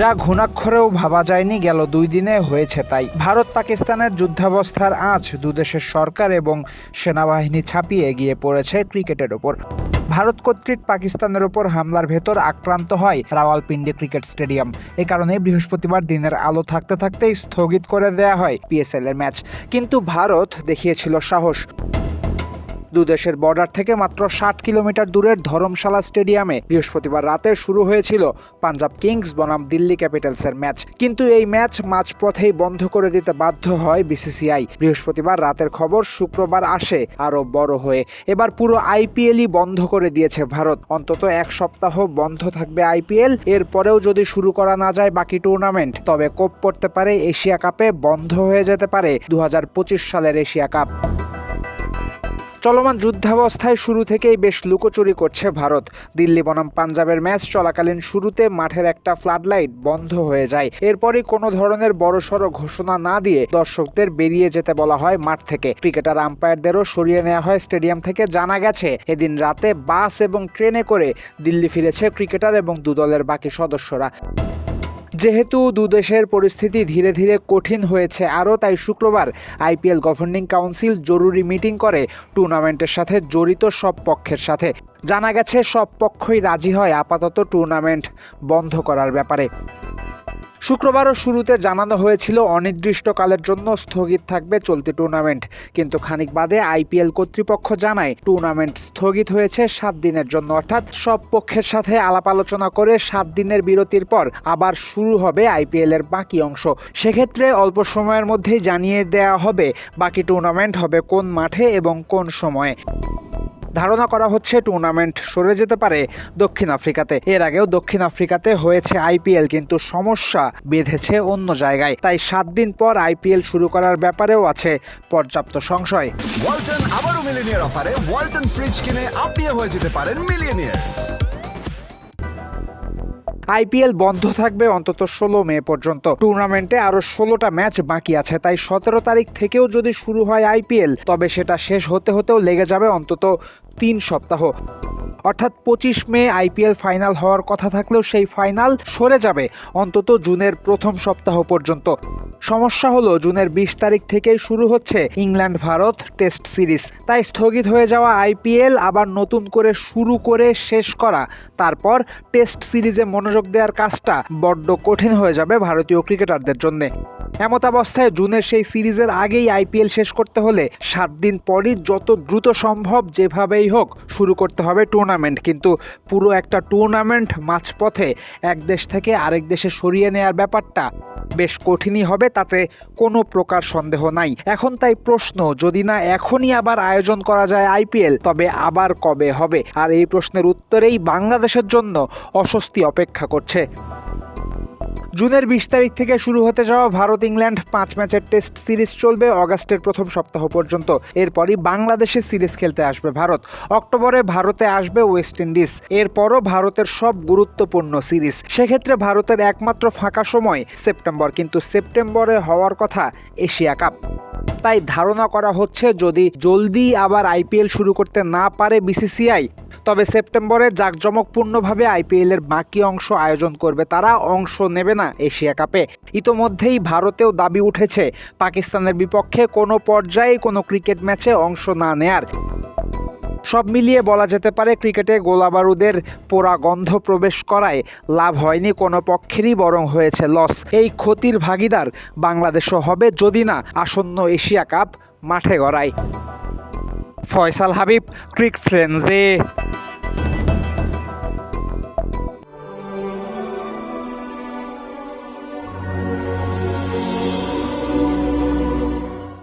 যা ঘুণাক্ষরেও ভাবা যায়নি গেল দুই দিনে হয়েছে তাই। ভারত পাকিস্তানের যুদ্ধাবস্থার আঁচ দুদেশের সরকার এবং সেনাবাহিনী ছাপিয়ে গিয়ে পড়েছে ক্রিকেটের ওপর। ভারত কর্তৃক পাকিস্তানের ওপর হামলার ভেতর আক্রান্ত হয় রাওয়ালপিন্ডি ক্রিকেট স্টেডিয়াম। এ কারণে বৃহস্পতিবার দিনের আলো থাকতে থাকতেই স্থগিত করে দেয়া হয় পিএসএল এর ম্যাচ। কিন্তু ভারত দেখিয়েছিল সাহস। দুদেশের বর্ডার থেকে মাত্র ষাট কিলোমিটার দূরের ধরমশালা স্টেডিয়ামে বৃহস্পতিবার রাতে শুরু হয়েছিল পাঞ্জাব কিংস বনাম দিল্লি ক্যাপিটালসের ম্যাচ। কিন্তু এই ম্যাচ মাঝপথেই বন্ধ করে দিতে বাধ্য হয় বিসিসিআই। বৃহস্পতিবার রাতের খবর, শুক্রবার আসে আরও বড় হয়ে। এবার পুরো আইপিএলই বন্ধ করে দিয়েছে ভারত। অন্তত এক সপ্তাহ বন্ধ থাকবে আইপিএল। এরপরেও যদি শুরু করা না যায় বাকি টুর্নামেন্ট, তবে কোপ পড়তে পারে এশিয়া কাপে, বন্ধ হয়ে যেতে পারে দু হাজার পঁচিশ সালের এশিয়া কাপ। চলমান যুদ্ধাবস্থায় শুরু থেকেই বেশ লুকোচুরি করছে ভারত। দিল্লি বনাম পাঞ্জাবের ম্যাচ চলাকালীন শুরুতে মাঠের একটা ফ্লাডলাইট বন্ধ হয়ে যায়। এরপরই কোনো ধরনের বড়সড় ঘোষণা না দিয়ে দর্শকদের বেরিয়ে যেতে বলা হয় মাঠ থেকে। ক্রিকেটার আম্পায়ারদেরও সরিয়ে নেওয়া হয় স্টেডিয়াম থেকে। জানা গেছে, এদিন রাতে বাস এবং ট্রেনে করে দিল্লি ফিরেছে ক্রিকেটার এবং দুদলের বাকি সদস্যরা। যেহেতু দুদেশের পরিস্থিতি ধীরে ধীরে কঠিন হয়েছে, আরও তাই শুক্রবার আইপিএল গভর্নিং কাউন্সিল জরুরি মিটিং করে টুর্নামেন্টের সাথে জড়িত সব পক্ষের সাথে। জানা গেছে, সব পক্ষই রাজি হয় আপাতত টুর্নামেন্ট বন্ধ করার ব্যাপারে। শুক্রবারও শুরুতে জানানো হয়েছিল অনির্দিষ্টকালের জন্য স্থগিত থাকবে চলতি টুর্নামেন্ট। কিন্তু খানিক বাদে আইপিএল কর্তৃপক্ষ জানায়, টুর্নামেন্ট স্থগিত হয়েছে সাত দিনের জন্য। অর্থাৎ সব পক্ষের সাথে আলাপ আলোচনা করে সাত দিনের বিরতির পর আবার শুরু হবে আইপিএল এর বাকি অংশ। সেক্ষেত্রে অল্প সময়ের মধ্যেই জানিয়ে দেওয়া হবে বাকি টুর্নামেন্ট হবে কোন মাঠে এবং কোন সময়ে। ধারণা করা হচ্ছে টুর্নামেন্ট সরে যেতে পারে দক্ষিণ আফ্রিকাতে। এর আগেও দক্ষিণ আফ্রিকাতে হয়েছে আইপিএল কিন্তু সমস্যা বেঁধেছে অন্য জায়গায়। তাই সাত দিন পর আইপিএল শুরু করার ব্যাপারেও আছে পর্যাপ্ত সংশয়। ওয়ালটন আবারও মিলিনিয়ার অফারে ওয়ালটন ফ্রিজ কিনে আপনিও হয়ে যেতে পারেন মিলিয়নিয়ার। আইপিএল বন্ধ থাকবে অন্তত ষোলো মে পর্যন্ত। টুর্নামেন্টে আরও ষোলোটা ম্যাচ বাকি আছে, তাই সতেরো তারিখ থেকেও যদি শুরু হয় আইপিএল, তবে সেটা শেষ হতে হতেও লেগে যাবে অন্তত তিন সপ্তাহ। অর্থাৎ পঁচিশ মে আইপিএল ফাইনাল হওয়ার কথা থাকলেও সেই ফাইনাল সরে যাবে অন্তত জুনের প্রথম সপ্তাহ পর্যন্ত। সমস্যা হলো জুনের বিশ তারিখ থেকেই শুরু হচ্ছে ইংল্যান্ড ভারত টেস্ট সিরিজ। তাই স্থগিত হয়ে যাওয়া আইপিএল আবার নতুন করে শুরু করে শেষ করা। তারপর টেস্ট সিরিজে মনোযোগ দেওয়ার কাজটা বড্ড কঠিন হয়ে যাবে ভারতীয় ক্রিকেটারদের জন্যে। এমতাবস্থায় জুনের সেই সিরিজের আগেই আইপিএল শেষ করতে হলে সাত দিন পরই যত দ্রুত সম্ভব যেভাবেই হোক শুরু করতে হবে টুর্নামেন্ট। কিন্তু পুরো একটা টুর্নামেন্ট মাঝপথে এক দেশ থেকে আরেক দেশে সরিয়ে নেওয়ার ব্যাপারটা বেশ কঠিনই হবে, তাতে কোনো প্রকার সন্দেহ নাই। এখন তাই প্রশ্ন, যদি না এখনই আবার আয়োজন করা যায় আইপিএল, তবে আবার কবে হবে? আর এই প্রশ্নের উত্তরেই বাংলাদেশের জন্য অস্বস্তি অপেক্ষা করছে। জুনের বিশ তারিখ থেকে শুরু হতে যাওয়া ভারত ইংল্যান্ড পাঁচ ম্যাচের টেস্ট সিরিজ চলবে অগাস্টের প্রথম সপ্তাহ পর্যন্ত। এরপরই বাংলাদেশে সিরিজ খেলতে আসবে ভারত। অক্টোবরে ভারতে আসবে ওয়েস্ট ইন্ডিজ। এরপরও ভারতের সব গুরুত্বপূর্ণ সিরিজ। সেক্ষেত্রে ভারতের একমাত্র ফাঁকা সময় সেপ্টেম্বর, কিন্তু সেপ্টেম্বরে হওয়ার কথা এশিয়া কাপ। তাই ধারণা করা হচ্ছে যদি জলদি আবার আইপিএল শুরু করতে না পারে বিসিসিআই, তবে সেপ্টেম্বরে জাঁকজমকপূর্ণভাবে আইপিএলের বাকি অংশ আয়োজন করবে তারা। অংশ নেবে না এশিয়া কাপে। ইতোমধ্যেই ভারতেও দাবি উঠেছে, পাকিস্তানের বিপক্ষে কোনো পর্যায়ে কোনো ক্রিকেট ম্যাচে অংশ না নেয়ার। সব মিলিয়ে বলা যেতে পারে, ক্রিকেটে গোলাবারুদের পোড়া গন্ধ প্রবেশ করায় লাভ হয়নি কোনো পক্ষেরই, বরং হয়েছে লস এই ক্ষতির ভাগিদার বাংলাদেশও হবে যদি না আসন্ন এশিয়া কাপ মাঠে গড়ায়। ফয়সাল হাবিব, ক্রিক ফ্রেন্ডসে।